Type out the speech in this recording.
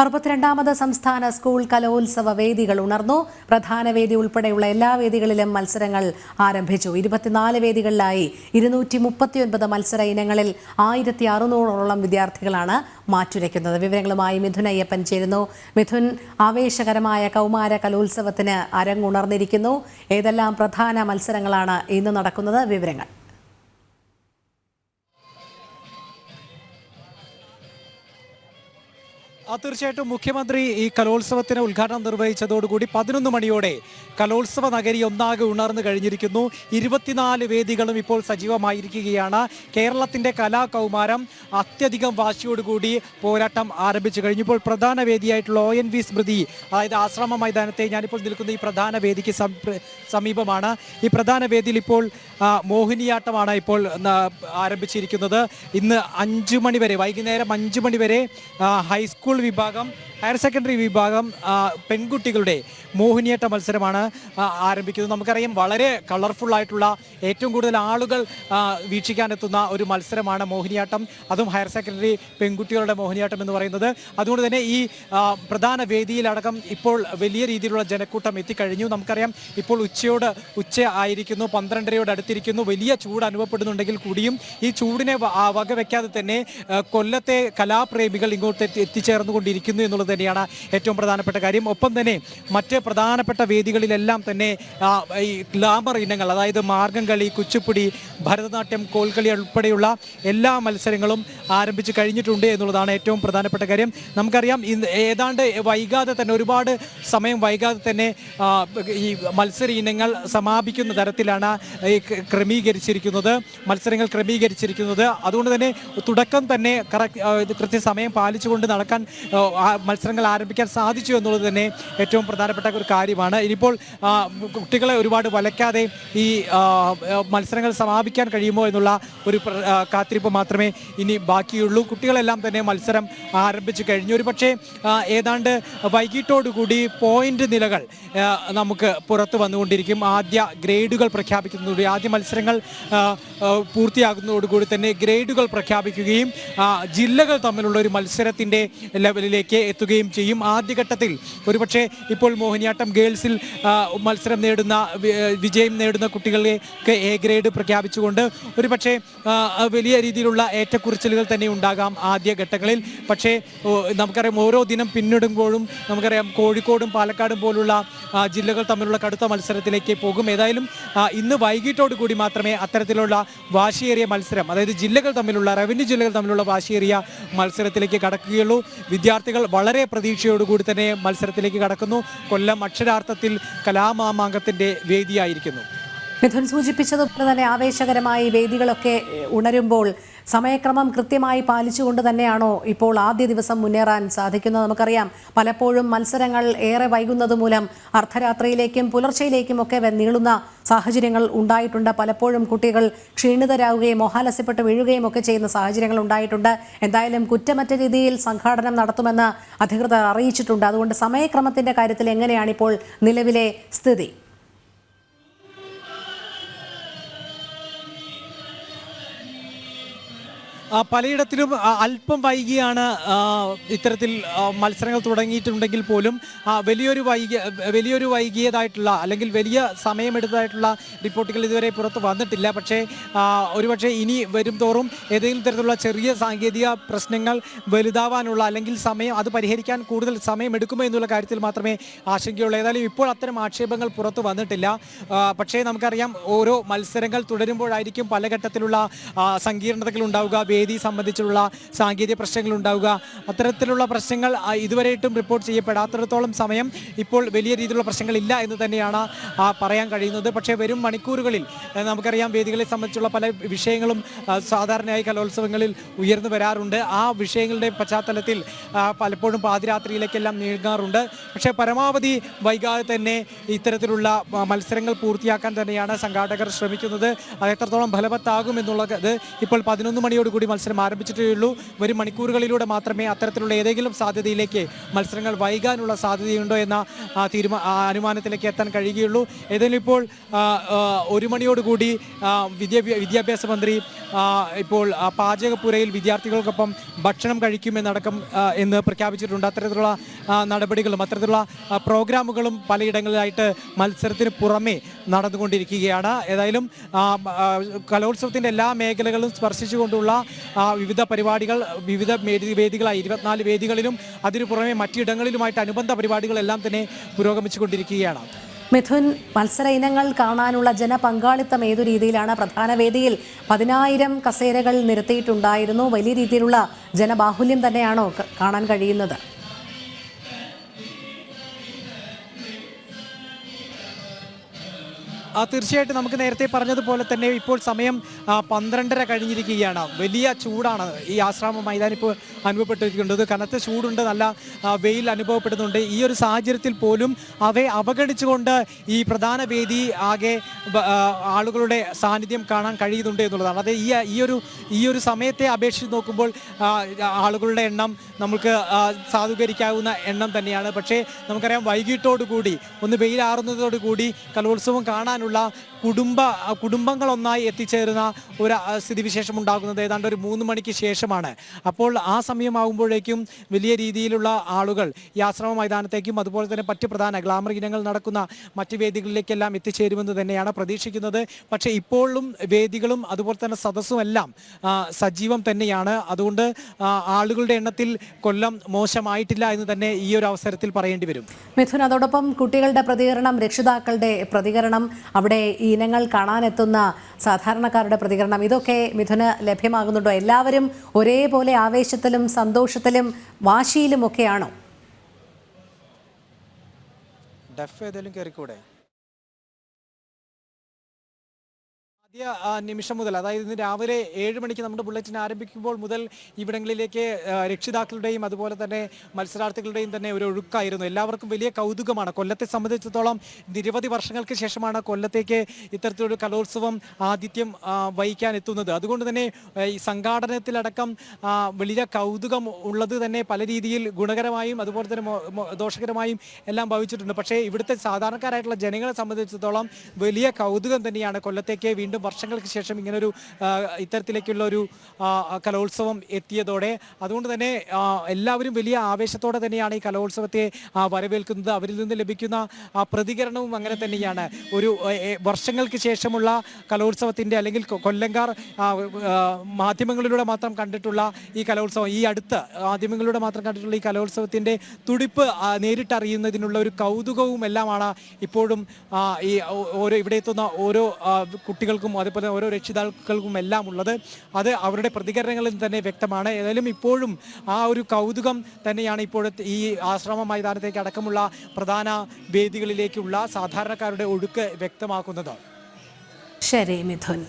അറുപത്തിരണ്ടാമത് സംസ്ഥാന സ്കൂൾ കലോത്സവ വേദികൾ ഉണർന്നു. പ്രധാന വേദി ഉൾപ്പെടെയുള്ള എല്ലാ വേദികളിലും മത്സരങ്ങൾ ആരംഭിച്ചു. ഇരുപത്തിനാല് വേദികളിലായി ഇരുന്നൂറ്റി മുപ്പത്തിയൊൻപത് മത്സര ഇനങ്ങളിൽ ആയിരത്തി അറുന്നൂറോളം വിദ്യാർത്ഥികളാണ് മാറ്റുരയ്ക്കുന്നത്. വിവരങ്ങളുമായി മിഥുൻ അയ്യപ്പൻ ചേരുന്നു. മിഥുൻ ആവേശകരമായ കൗമാര കലോത്സവത്തിന് അരങ്ങുണർന്നിരിക്കുന്നു. ഏതെല്ലാം പ്രധാന മത്സരങ്ങളാണ് ഇന്ന് നടക്കുന്നത്? വിവരങ്ങൾ. തീർച്ചയായിട്ടും മുഖ്യമന്ത്രി ഈ കലോത്സവത്തിന് ഉദ്ഘാടനം നിർവഹിച്ചതോടുകൂടി പതിനൊന്ന് മണിയോടെ കലോത്സവ നഗരി ഒന്നാകെ ഉണർന്നു കഴിഞ്ഞിരിക്കുന്നു. ഇരുപത്തിനാല് വേദികളും ഇപ്പോൾ സജീവമായിരിക്കുകയാണ്. കേരളത്തിന്റെ കലാകൗമാരം അത്യധികം വാശിയോടുകൂടി പോരാട്ടം ആരംഭിച്ചു കഴിഞ്ഞു. ഇപ്പോൾ പ്രധാന വേദിയായിട്ടുള്ള ഒ എൻ വി സ്മൃതി അതായത് ആശ്രമ മൈതാനത്തെ ഞാനിപ്പോൾ നിൽക്കുന്ന ഈ പ്രധാന വേദിക്ക് സമീപമാണ്. ഈ പ്രധാന വേദിയിൽ ഇപ്പോൾ മോഹിനിയാട്ടമാണ് ഇപ്പോൾ ആരംഭിച്ചിരിക്കുന്നത്. ഇന്ന് അഞ്ചു മണി വരെ വൈകുന്നേരം അഞ്ചു മണി വരെ ആ, വിഭാഗം ഹയർ സെക്കൻഡറി വിഭാഗം പെൺകുട്ടികളുടെ മോഹിനിയാട്ട മത്സരമാണ് ആരംഭിക്കുന്നത്. നമുക്കറിയാം വളരെ കളർഫുൾ ആയിട്ടുള്ള ഏറ്റവും കൂടുതൽ ആളുകൾ വീക്ഷിക്കാനെത്തുന്ന ഒരു മത്സരമാണ് മോഹിനിയാട്ടം. അതും ഹയർ സെക്കൻഡറി പെൺകുട്ടികളുടെ മോഹിനിയാട്ടം എന്ന് പറയുന്നത്. അതുകൊണ്ട് തന്നെ ഈ പ്രധാന വേദിയിലടക്കം ഇപ്പോൾ വലിയ രീതിയിലുള്ള ജനക്കൂട്ടം എത്തിക്കഴിഞ്ഞു. നമുക്കറിയാം ഇപ്പോൾ ഉച്ചയോട് ഉച്ച ആയിരിക്കുന്നു പന്ത്രണ്ടരയോട് അടുത്തിരിക്കുന്നു. വലിയ ചൂട് അനുഭവപ്പെടുന്നുണ്ടെങ്കിൽ കൂടിയും ഈ ചൂടിനെ വകവെക്കാതെ തന്നെ കൊല്ലത്തെ കലാപ്രേമികൾ ഇങ്ങോട്ട് എത്തി എത്തിച്ചേർന്നുകൊണ്ടിരിക്കുന്നു എന്നുള്ളത് തന്നെയാണ് ഏറ്റവും പ്രധാനപ്പെട്ട കാര്യം. ഒപ്പം തന്നെ മറ്റ് പ്രധാനപ്പെട്ട വേദികളിലെല്ലാം തന്നെ ഈ ഗ്ലാമർ ഇനങ്ങൾ അതായത് മാർഗം കളി കുച്ചിപ്പുടി ഭരതനാട്യം കോൽക്കളി ഉൾപ്പെടെയുള്ള എല്ലാ മത്സരങ്ങളും ആരംഭിച്ചു കഴിഞ്ഞിട്ടുണ്ട് എന്നുള്ളതാണ് ഏറ്റവും പ്രധാനപ്പെട്ട കാര്യം. നമുക്കറിയാം ഇന്ന് ഏതാണ്ട് വൈകാതെ തന്നെ ഒരുപാട് സമയം വൈകാതെ തന്നെ ഈ മത്സര ഇനങ്ങൾ സമാപിക്കുന്ന തരത്തിലാണ് ക്രമീകരിച്ചിരിക്കുന്നത് മത്സരങ്ങൾ ക്രമീകരിച്ചിരിക്കുന്നത്. അതുകൊണ്ട് തന്നെ തുടക്കം തന്നെ കറക്റ്റ് കൃത്യസമയം പാലിച്ചുകൊണ്ട് നടക്കാൻ മത്സരങ്ങൾ ആരംഭിക്കാൻ സാധിച്ചു എന്നുള്ളത് തന്നെ ഏറ്റവും പ്രധാനപ്പെട്ട ഒരു കാര്യമാണ്. ഇനിയിപ്പോൾ കുട്ടികളെ ഒരുപാട് വലയ്ക്കാതെ ഈ മത്സരങ്ങൾ സമാപിക്കാൻ കഴിയുമോ എന്നുള്ള ഒരു കാത്തിരിപ്പ് മാത്രമേ ഇനി ബാക്കിയുള്ളൂ. കുട്ടികളെല്ലാം തന്നെ മത്സരം ആരംഭിച്ചു കഴിഞ്ഞു. ഒരു പക്ഷേ ഏതാണ്ട് വൈകിട്ടോടുകൂടി പോയിന്റ് നിലകൾ നമുക്ക് പുറത്ത് വന്നുകൊണ്ടിരിക്കും. ആദ്യ ഗ്രേഡുകൾ പ്രഖ്യാപിക്കുന്നതോടെ ആദ്യ മത്സരങ്ങൾ പൂർത്തിയാകുന്നതോടുകൂടി തന്നെ ഗ്രേഡുകൾ പ്രഖ്യാപിക്കുകയും ജില്ലകൾ തമ്മിലുള്ള ഒരു മത്സരത്തിന്റെ ലെവലിലേക്ക് എത്തുകയും ചെയ്യും. ആദ്യഘട്ടത്തിൽ ഒരുപക്ഷെ ഇപ്പോൾ മോഹിനിയാട്ടം ഗേൾസിൽ മത്സരം നേടുന്ന വിജയം നേടുന്ന കുട്ടികൾക്ക് എ ഗ്രേഡ് പ്രഖ്യാപിച്ചുകൊണ്ട് ഒരുപക്ഷെ വലിയ രീതിയിലുള്ള ഏറ്റക്കുറിച്ചിലുകൾ തന്നെ ഉണ്ടാകാം ആദ്യ ഘട്ടങ്ങളിൽ പക്ഷേ നമുക്കറിയാം ഓരോ ദിനം പിന്നിടുമ്പോഴും നമുക്കറിയാം കോഴിക്കോടും പാലക്കാടും പോലുള്ള ജില്ലകൾ തമ്മിലുള്ള കടുത്ത മത്സരത്തിലേക്ക് പോകും. ഏതായാലും ഇന്ന് വൈകിട്ടോട് കൂടി മാത്രമേ അത്തരത്തിലുള്ള വാശിയേറിയ മത്സരം അതായത് ജില്ലകൾ തമ്മിലുള്ള റവന്യൂ ജില്ലകൾ തമ്മിലുള്ള വാശിയേറിയ മത്സരത്തിലേക്ക് കടക്കുകയുള്ളൂ. വിദ്യാർത്ഥികൾ വളരെ പ്രതീക്ഷയോടുകൂടി തന്നെ മത്സരത്തിലേക്ക് കടക്കുന്നു. കൊല്ലം അക്ഷരാർത്ഥത്തിൽ കലാമാമാങ്കത്തിന്റെ വേദിയായിരിക്കുന്നു. മിഥുൻ സൂചിപ്പിച്ചതുപോലെ തന്നെ ആവേശകരമായി വേദികളൊക്കെ ഉണരുമ്പോൾ സമയക്രമം കൃത്യമായി പാലിച്ചുകൊണ്ട് തന്നെയാണോ ഇപ്പോൾ ആദ്യ ദിവസം മുന്നേറാൻ സാധിക്കുന്നത്? നമുക്കറിയാം പലപ്പോഴും മത്സരങ്ങൾ ഏറെ വൈകുന്നത് മൂലം അർദ്ധരാത്രിയിലേക്കും പുലർച്ചയിലേക്കും ഒക്കെ നീളുന്ന സാഹചര്യങ്ങൾ ഉണ്ടായിട്ടുണ്ട്. പലപ്പോഴും കുട്ടികൾ ക്ഷീണിതരാകുകയും മോഹാലസ്യപ്പെട്ട് വീഴുകയും ഒക്കെ ചെയ്യുന്ന സാഹചര്യങ്ങൾ ഉണ്ടായിട്ടുണ്ട്. എന്തായാലും കുറ്റമറ്റ രീതിയിൽ സംഘാടനം നടത്തുമെന്ന് അധികൃതർ അറിയിച്ചിട്ടുണ്ട്. അതുകൊണ്ട് സമയക്രമത്തിന്റെ കാര്യത്തിൽ എങ്ങനെയാണ് ഇപ്പോൾ നിലവിലെ സ്ഥിതി? പലയിടത്തിലും അല്പം വൈകിയാണ് ഇത്തരത്തിൽ മത്സരങ്ങൾ തുടങ്ങിയിട്ടുണ്ടെങ്കിൽ പോലും വലിയൊരു വൈകിയ വലിയൊരു വൈകിയതായിട്ടുള്ള അല്ലെങ്കിൽ വലിയ സമയമെടുത്തതായിട്ടുള്ള റിപ്പോർട്ടുകൾ ഇതുവരെ പുറത്ത് വന്നിട്ടില്ല. പക്ഷേ ഒരുപക്ഷെ ഇനി വരും തോറും ഏതെങ്കിലും തരത്തിലുള്ള ചെറിയ സാങ്കേതിക പ്രശ്നങ്ങൾ വലുതാവാനുള്ള അല്ലെങ്കിൽ സമയം അത് പരിഹരിക്കാൻ കൂടുതൽ സമയമെടുക്കുമോ എന്നുള്ള കാര്യത്തിൽ മാത്രമേ ആശങ്കയുള്ളൂ. ഏതായാലും ഇപ്പോൾ അത്തരം ആക്ഷേപങ്ങൾ പുറത്ത് വന്നിട്ടില്ല. പക്ഷേ നമുക്കറിയാം ഓരോ മത്സരങ്ങൾ തുടരുമ്പോഴായിരിക്കും പല ഘട്ടത്തിലുള്ള സങ്കീർണതകൾ ഉണ്ടാവുക. വേദി സംബന്ധിച്ചുള്ള സാങ്കേതിക പ്രശ്നങ്ങൾ ഉണ്ടാവുക. അത്തരത്തിലുള്ള പ്രശ്നങ്ങൾ ഇതുവരെയായിട്ടും റിപ്പോർട്ട് ചെയ്യപ്പെടാത്തിടത്തോളം സമയം ഇപ്പോൾ വലിയ രീതിയിലുള്ള പ്രശ്നങ്ങളില്ല എന്ന് തന്നെയാണ് പറയാൻ കഴിയുന്നത്. പക്ഷേ വരും മണിക്കൂറുകളിൽ നമുക്കറിയാം വേദികളെ സംബന്ധിച്ചുള്ള പല വിഷയങ്ങളും സാധാരണയായി കലോത്സവങ്ങളിൽ ഉയർന്നു വരാറുണ്ട്. ആ വിഷയങ്ങളുടെ പശ്ചാത്തലത്തിൽ പലപ്പോഴും പാതിരാത്രിയിലേക്കെല്ലാം നീങ്ങാറുണ്ട്. പക്ഷേ പരമാവധി വൈകാതെ തന്നെ ഇത്തരത്തിലുള്ള മത്സരങ്ങൾ പൂർത്തിയാക്കാൻ തന്നെയാണ് സംഘാടകർ ശ്രമിക്കുന്നത്. എത്രത്തോളം ഫലവത്താകും എന്നുള്ളത് ഇപ്പോൾ പതിനൊന്ന് മണിയോടുകൂടി മത്സരം ആരംഭിച്ചിട്ടേ ഉള്ളൂ വരും മണിക്കൂറുകളിലൂടെ മാത്രമേ അത്തരത്തിലുള്ള ഏതെങ്കിലും സാധ്യതയിലേക്ക് മത്സരങ്ങൾ വൈകാനുള്ള സാധ്യതയുണ്ടോ എന്ന ആ, തീരുമാ ആ, അനുമാനത്തിലേക്ക് എത്താൻ കഴിയുകയുള്ളൂ. ഏതായാലും ഇപ്പോൾ ഒരു മണിയോടുകൂടി വിദ്യാഭ്യാസ മന്ത്രി ഇപ്പോൾ പാചകപ്പുരയിൽ വിദ്യാർത്ഥികൾക്കൊപ്പം ഭക്ഷണം കഴിക്കുമെന്നടക്കം എന്ന് പ്രഖ്യാപിച്ചിട്ടുണ്ട്. അത്തരത്തിലുള്ള നടപടികളും അത്തരത്തിലുള്ള പ്രോഗ്രാമുകളും പലയിടങ്ങളിലായിട്ട് മത്സരത്തിന് പുറമെ നടന്നുകൊണ്ടിരിക്കുകയാണ്. ഏതായാലും കലോത്സവത്തിന്റെ എല്ലാ മേഖലകളും സ്പർശിച്ചുകൊണ്ടുള്ള വിവിധ പരിപാടികൾ വിവിധ വേദി- വേദികളായി ഇരുപത്തിനാല് വേദികളിലും അതിനു പുറമെ മറ്റിടങ്ങളിലുമായിട്ട് അനുബന്ധ പരിപാടികളെല്ലാം തന്നെ പുരോഗമിച്ചുകൊണ്ടിരിക്കുകയാണ്. മിഥുൻ മത്സര ഇനങ്ങൾ കാണാനുള്ള ജനപങ്കാളിത്തം ഏതു രീതിയിലാണ്? പ്രധാന വേദിയിൽ പതിനായിരം കസേരകൾ നിരത്തിയിട്ടുണ്ടായിരുന്നു. വലിയ രീതിയിലുള്ള ജനബാഹുല്യം തന്നെയാണോ കാണാൻ കഴിയുന്നത്? തീർച്ചയായിട്ടും നമുക്ക് നേരത്തെ പറഞ്ഞതുപോലെ തന്നെ ഇപ്പോൾ സമയം പന്ത്രണ്ടര കഴിഞ്ഞിരിക്കുകയാണ്. വലിയ ചൂടാണ് ഈ ആശ്രാമ മൈതാനം ഇപ്പോൾ അനുഭവപ്പെട്ടിരിക്കുന്നത്. കനത്ത ചൂടുണ്ട് നല്ല വെയിൽ അനുഭവപ്പെടുന്നുണ്ട്. ഈ ഒരു സാഹചര്യത്തിൽ പോലും അവയെ അവഗണിച്ചുകൊണ്ട് ഈ പ്രധാന വേദി ആകെ ആളുകളുടെ സാന്നിധ്യം കാണാൻ കഴിയുന്നുണ്ട് എന്നുള്ളതാണ്. അത് ഈ ഈ ഒരു ഈ ഒരു സമയത്തെ അപേക്ഷിച്ച് നോക്കുമ്പോൾ ആളുകളുടെ എണ്ണം നമുക്ക് സാധൂകരിക്കാവുന്ന എണ്ണം തന്നെയാണ്. പക്ഷേ നമുക്കറിയാം വൈകിട്ടോടുകൂടി ഒന്ന് വെയിലാറുന്നതോടുകൂടി കലോത്സവം കാണാനുള്ള ചെയ്യാനുള്ള കുടുംബ കുടുംബങ്ങളൊന്നായി എത്തിച്ചേരുന്ന ഒരു സ്ഥിതിവിശേഷം ഉണ്ടാകുന്നത് ഏതാണ്ട് ഒരു മൂന്ന് മണിക്ക് ശേഷമാണ്. അപ്പോൾ ആ സമയമാകുമ്പോഴേക്കും വലിയ രീതിയിലുള്ള ആളുകൾ ഈ ആശ്രമ മൈതാനത്തേക്കും അതുപോലെ തന്നെ മറ്റ് പ്രധാന ഗ്ലാമർ ഇനങ്ങൾ നടക്കുന്ന മറ്റ് വേദികളിലേക്കെല്ലാം എത്തിച്ചേരുമെന്ന് തന്നെയാണ് പ്രതീക്ഷിക്കുന്നത്. പക്ഷേ ഇപ്പോഴും വേദികളും അതുപോലെ തന്നെ സദസ്സും എല്ലാം സജീവം തന്നെയാണ്. അതുകൊണ്ട് ആളുകളുടെ എണ്ണത്തിൽ കൊല്ലം മോശമായിട്ടില്ല എന്ന് തന്നെ ഈ ഒരു അവസരത്തിൽ പറയേണ്ടി വരും. മിഥുൻ അതോടൊപ്പം കുട്ടികളുടെ പ്രതികരണം രക്ഷിതാക്കളുടെ പ്രതികരണം അവിടെ ഇനങ്ങൾ കാണാനെത്തുന്ന സാധാരണക്കാരുടെ പ്രതികരണം. ഇതൊക്കെ മിഥുന ലഭ്യമാകുന്നുണ്ടോ? എല്ലാവരും ഒരേപോലെ ആവേശത്തിലും സന്തോഷത്തിലും വാശിയിലുമൊക്കെയാണോ? ഡഫ് ഏതെങ്കിലും കയറിക്കൂടെ ആദ്യ നിമിഷം മുതൽ അതായത് ഇന്ന് രാവിലെ ഏഴ് മണിക്ക് നമ്മുടെ ബുള്ളറ്റിൻ ആരംഭിക്കുമ്പോൾ മുതൽ ഇവിടങ്ങളിലേക്ക് രക്ഷിതാക്കളുടെയും അതുപോലെ തന്നെ മത്സരാർത്ഥികളുടെയും തന്നെ ഒരു ഒഴുക്കായിരുന്നു. എല്ലാവർക്കും വലിയ കൗതുകമാണ്. കൊല്ലത്തെ സംബന്ധിച്ചിടത്തോളം നിരവധി വർഷങ്ങൾക്ക് ശേഷമാണ് കൊല്ലത്തേക്ക് ഇത്തരത്തിലൊരു കലോത്സവം ആദിത്യം വഹിക്കാൻ എത്തുന്നത്. അതുകൊണ്ട് തന്നെ ഈ സംഘാടനത്തിലടക്കം വലിയ കൗതുകം ഉള്ളത് തന്നെ പല രീതിയിൽ ഗുണകരമായും അതുപോലെ തന്നെ ദോഷകരമായും എല്ലാം ഭവിച്ചിട്ടുണ്ട്. പക്ഷേ ഇവിടുത്തെ സാധാരണക്കാരായിട്ടുള്ള ജനങ്ങളെ സംബന്ധിച്ചിടത്തോളം വലിയ കൗതുകം തന്നെയാണ് കൊല്ലത്തേക്ക് വീണ്ടും വർഷങ്ങൾക്ക് ശേഷം ഇങ്ങനൊരു ഇത്തരത്തിലേക്കുള്ള ഒരു കലോത്സവം എത്തിയതോടെ അതുകൊണ്ട് തന്നെ എല്ലാവരും വലിയ ആവേശത്തോടെ തന്നെയാണ് ഈ കലോത്സവത്തെ വരവേൽക്കുന്നത്. അവരിൽ നിന്ന് ലഭിക്കുന്ന പ്രതികരണവും അങ്ങനെ തന്നെയാണ്. ഒരു വർഷങ്ങൾക്ക് ശേഷമുള്ള കലോത്സവത്തിന്റെ അല്ലെങ്കിൽ കൊല്ലങ്കാർ മാധ്യമങ്ങളിലൂടെ മാത്രം കണ്ടിട്ടുള്ള ഈ കലോത്സവം ഈ അടുത്ത് മാധ്യമങ്ങളിലൂടെ മാത്രം കണ്ടിട്ടുള്ള ഈ കലോത്സവത്തിന്റെ തുടിപ്പ് നേരിട്ടറിയുന്നതിനുള്ള ഒരു കൗതുകവും എല്ലാമാണ് ഇപ്പോഴും ഈ ഓരോ ഇവിടെ എത്തുന്ന ഓരോ ആ, കുട്ടികൾക്കും അതേപോലെ ഓരോ രക്ഷിതാക്കൾക്കും എല്ലാം ഉള്ളത്. അത് അവരുടെ പ്രതികരണങ്ങളിൽ തന്നെ വ്യക്തമാണ്. ഏതായാലും ഇപ്പോഴും ആ ഒരു കൗതുകം തന്നെയാണ് ഇപ്പോഴത്തെ ഈ ആശ്രമ മൈതാനത്തേക്ക് അടക്കമുള്ള പ്രധാന വേദികളിലേക്കുള്ള സാധാരണക്കാരുടെ ഒഴുക്ക് വ്യക്തമാക്കുന്നത്. ശരി മിഥുൻ.